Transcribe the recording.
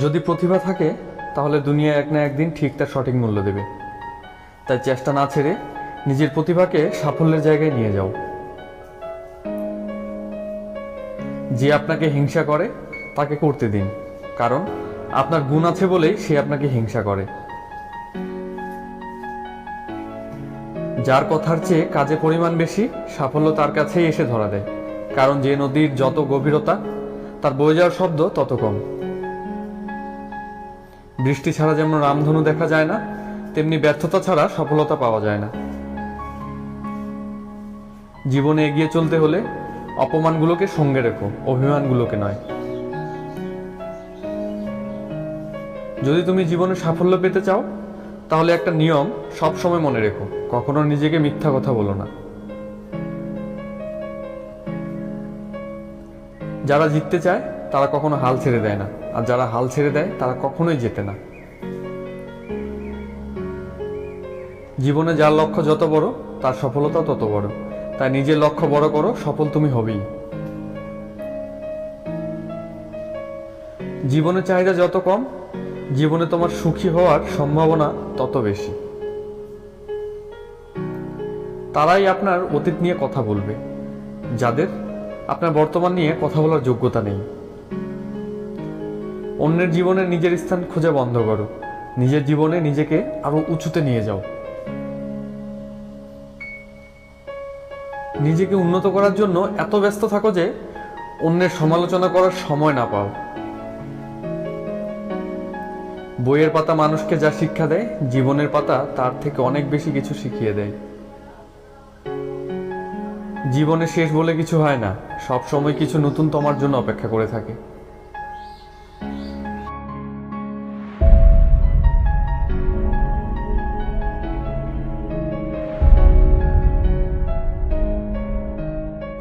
যদি প্রতিভা থাকে, তাহলে দুনিয়া এক না একদিন ঠিক তার সঠিক মূল্য দেবে। তাই চেষ্টা না ছেড়ে নিজের প্রতিভাকে সাফল্যের জায়গায় নিয়ে যাও। যে আপনাকে হিংসা করে, তাকে করতে দিন। কারণ আপনার গুণ আছে বলেই সে আপনাকে হিংসা করে। যার কথার চেয়ে কাজে পরিমাণ বেশি, সাফল্য তার কাছেই এসে ধরা দেয়। কারণ যে নদীর যত গভীরতা, তার বয়ে যাওয়ার শব্দ তত কম। বৃষ্টি ছাড়া যেমন রামধনু দেখা যায় না, তেমনি ব্যর্থতা ছাড়া সফলতা পাওয়া যায় না। জীবনে এগিয়ে চলতে হলে অপমানগুলোকে সঙ্গে রেখো, অভিমানগুলোকে নয়। যদি তুমি জীবনে সাফল্য পেতে চাও, তাহলে একটা নিয়ম সব সময় মনে রেখো, কখনো নিজেকে মিথ্যা কথা বলো না। যারা জিততে চায় তারা কখনো হাল ছেড়ে দেয় না। আর যারা হাল ছেড়ে দেয়, তারা কখনোই যেতে না। জীবনে যার লক্ষ্য যত বড়, তার সফলতা তত বড়। তাই নিজের লক্ষ্য বড় করো, সফল তুমি হবেই। জীবনের চাহিদা যত কম, জীবনে তোমার সুখী হওয়ার সম্ভাবনা তত বেশি। তারাই আপনার অতীত নিয়ে কথা বলবে, যাদের আপনার বর্তমান নিয়ে কথা বলার যোগ্যতা নেই। অন্যের জীবনে নিজের স্থান খুঁজে বন্ধ করো। নিজের জীবনে নিজেকে আরও উঁচুতে নিয়ে যাও। নিজেকে উন্নত করার জন্য এত ব্যস্ত থাকো যে অন্যের সমালোচনা করার সময় না পাও। বইয়ের পাতা মানুষকে যা শিক্ষা দেয়, জীবনের পাতা তার থেকে অনেক বেশি কিছু শিখিয়ে দেয়। জীবনে শেষ বলে কিছু হয় না সব সময় কিছু নতুন তোমার জন্য অপেক্ষা করে থাকে।